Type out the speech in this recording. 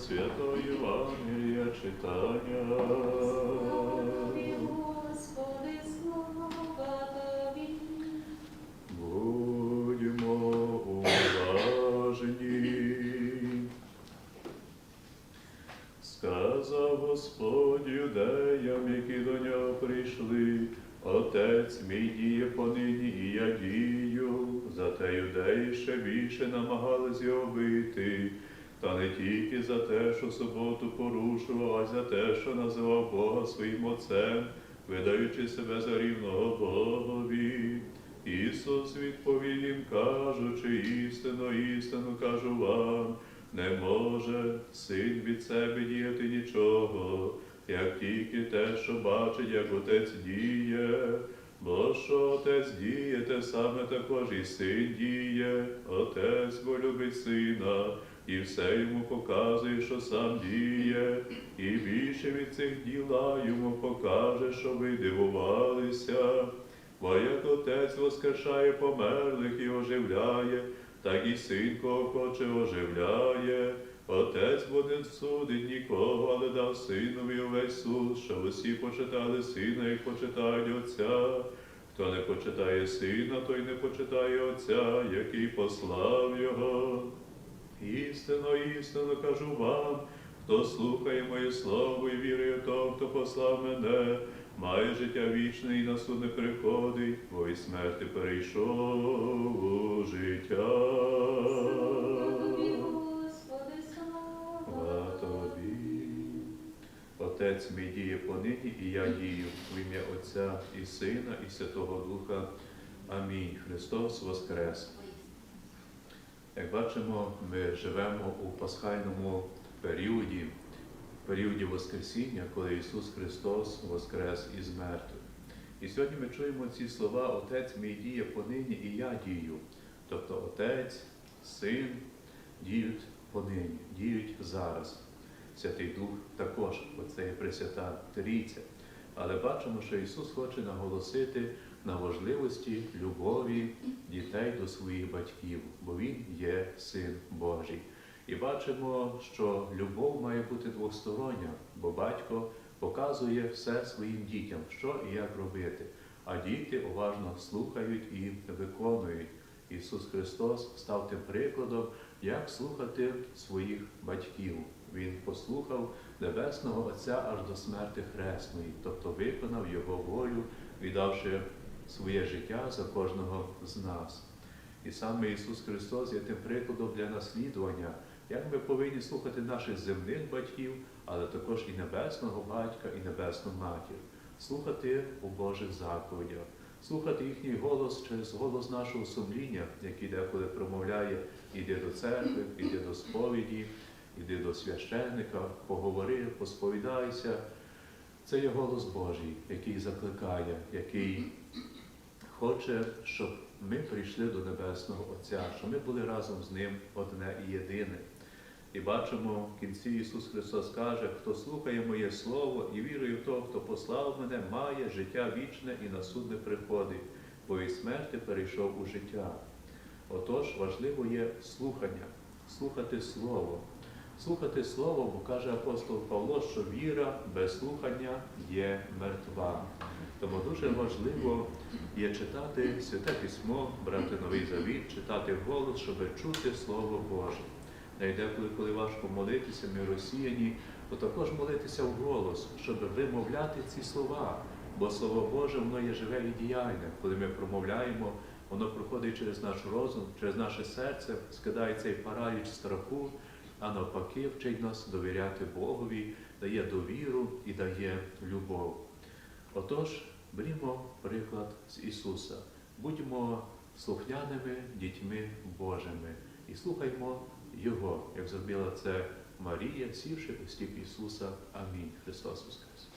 Святого Євангелія читання. Господи, слава Тобі. Будьмо уважні. Сказав Господь юдеям, які до нього прийшли, Отець мій діє понині, і я дію. Зате юдеї ще більше намагались його бити, та не тільки за те, що суботу порушував, а й за те, що називав Бога своїм Отцем, видаючи себе за рівного Богові. Ісус відповів їм, кажучи, істину, істину кажу вам, не може син від себе діяти нічого, як тільки те, що бачить, як отець діє. Бо що отець діє, те саме також і син діє, отець бо любить сина, і все йому показує, що сам діє, і більше від цих діла йому покаже, що ви дивувалися. Бо як отець воскрешає померлих і оживляє, так і син, кого хоче, оживляє. Отець бо не судить нікого, але дав синові увесь суд, що усі почитали сина і почитають Отця. Хто не почитає сина, той не почитає Отця, який послав його. Істинно, істинно кажу вам, хто слухає моє слово і вірує в того, хто послав мене, має життя вічне і на суд не приходить, бо й смерти перейшов у життя. Отець мій діє понині, і я дію в ім'я Отця і Сина, і Святого Духа. Амінь. Христос Воскрес. Як бачимо, ми живемо у пасхальному періоді, періоді Воскресіння, коли Ісус Христос воскрес із мертвих. І сьогодні ми чуємо ці слова Отець мій діє понині, і я дію. Тобто Отець, Син діють понині, діють зараз. Святий Дух також, оце є Пресвята Трійця. Але бачимо, що Ісус хоче наголосити на важливості любові дітей до своїх батьків, бо Він є Син Божий. І бачимо, що любов має бути двостороння, бо батько показує все своїм дітям, що і як робити. А діти уважно слухають і виконують. Ісус Христос став тим прикладом, як слухати своїх батьків. Він послухав Небесного Отця аж до смерти Хресної, тобто виконав Його волю, віддавши своє життя за кожного з нас. І саме Ісус Христос є тим прикладом для наслідування, як ми повинні слухати наших земних батьків, але також і небесного батька, і небесну матір, слухати у Божих заповідях, слухати їхній голос через голос нашого сумління, який деколи промовляє, іди до церкви, іди до сповіді, іди до священника, поговори, посповідайся. Це є голос Божий, який закликає, який хоче, щоб ми прийшли до Небесного Отця, щоб ми були разом з Ним одне і єдине. І бачимо в кінці Ісус Христос каже, хто слухає моє Слово і вірує в того, хто послав мене, має життя вічне і на суд не приходить, бо від смерти перейшов у життя. Отож, важливо є слухання, слухати Слово. Слухати Слово, бо каже апостол Павло, що віра без слухання є мертва. Тому дуже важливо є читати Святе Письмо, брати Новий Завіт, читати вголос, щоб чути Слово Боже. Навіть деколи, коли важко молитися, ми розсіяні, то також молитися вголос, щоб вимовляти ці слова. Бо Слово Боже, воно є живе і діяльне. Коли ми промовляємо, воно проходить через наш розум, через наше серце, скидає цей параліч страху, а навпаки, вчить нас довіряти Богові, дає довіру і дає любов. Отож, берімо приклад з Ісуса, будьмо слухняними дітьми Божими і слухаймо Його, як зробила це Марія, сівши у стіп Ісуса. Амінь. Христос Воскрес!